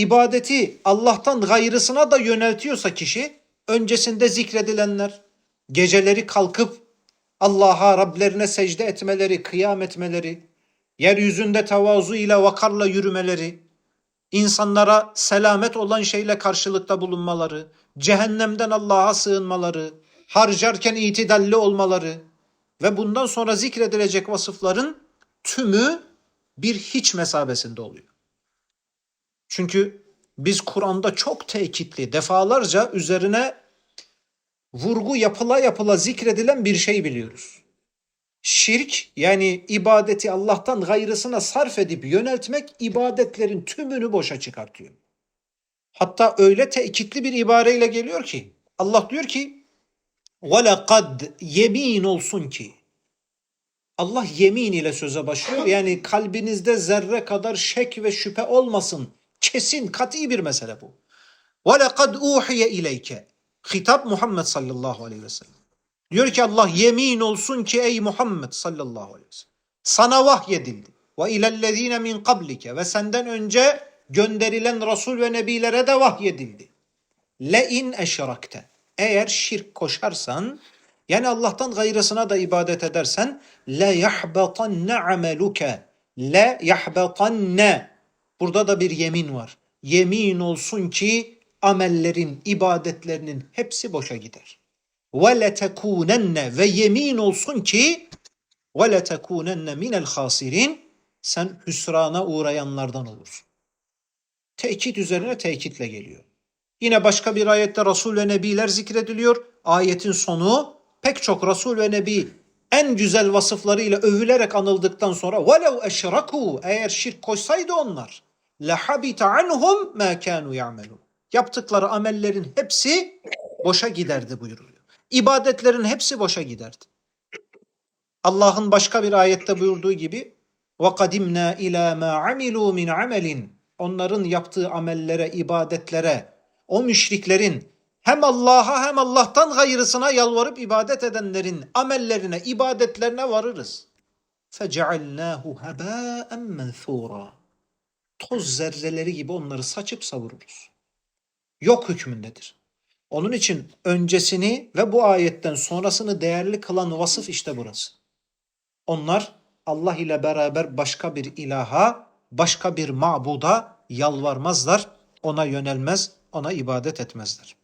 ibadeti Allah'tan gayrısına da yöneltiyorsa kişi öncesinde zikredilenler, geceleri kalkıp Allah'a Rablerine secde etmeleri, kıyam etmeleri, yeryüzünde tevazu ile vakarla yürümeleri, insanlara selamet olan şeyle karşılıkta bulunmaları, cehennemden Allah'a sığınmaları, harcarken itidalli olmaları ve bundan sonra zikredilecek vasıfların tümü bir hiç mesabesinde oluyor. Çünkü biz Kur'an'da çok tekitli, defalarca üzerine vurgu yapıla yapıla zikredilen bir şey biliyoruz. Şirk yani ibadeti Allah'tan gayrısına sarf edip yöneltmek ibadetlerin tümünü boşa çıkartıyor. Hatta öyle tekitli bir ibareyle geliyor ki Allah diyor ki وَلَقَدْ yemin olsun ki Allah yemin ile söze başlıyor. Yani kalbinizde zerre kadar şek ve şüphe olmasın. Kesin, kat'i bir mesele bu. وَلَقَدْ اُوحِيَ اِلَيْكَ Hitap Muhammed sallallahu aleyhi ve sellem. Diyor ki Allah yemin olsun ki ey Muhammed sallallahu aleyhi ve sellem. Sana vahyedildi. Ve ilellezine min kablike ve senden önce gönderilen Resul ve Nebilere de vahyedildi. Le in eşrakte. Eğer şirk koşarsan yani Allah'tan gayrısına da ibadet edersen le yahbatanne ameluke. Le yahbatanne. Burada da bir yemin var. Yemin olsun ki amellerin, ibadetlerinin hepsi boşa gider. Ve letekunenne ve yemin olsun ki ve letekunenne minel hasirin sen hüsrana uğrayanlardan olursun. Tekit üzerine tekitle geliyor. Yine başka bir ayette Resul ve Nebiler zikrediliyor. Ayetin sonu pek çok Resul ve Nebi en güzel vasıflarıyla övülerek anıldıktan sonra velev eşraku eğer şirk koysaydı onlar lehabita anhum ma kanu ya'malun. Yaptıkları amellerin hepsi boşa giderdi buyuruluyor. İbadetlerin hepsi boşa giderdi. Allah'ın başka bir ayette buyurduğu gibi وَقَدِمْنَا اِلَى مَا عَمِلُوا مِنْ عَمَلٍ Onların yaptığı amellere, ibadetlere, o müşriklerin hem Allah'a hem Allah'tan gayrısına yalvarıp ibadet edenlerin amellerine, ibadetlerine varırız. فَجَعَلْنَاهُ هَبَاءً مَنْثُورًا Toz zerreleri gibi onları saçıp savururuz. Yok hükmündedir. Onun için öncesini ve bu ayetten sonrasını değerli kılan vasıf işte burası. Onlar Allah ile beraber başka bir ilaha, başka bir mabuda yalvarmazlar, ona yönelmez, ona ibadet etmezler.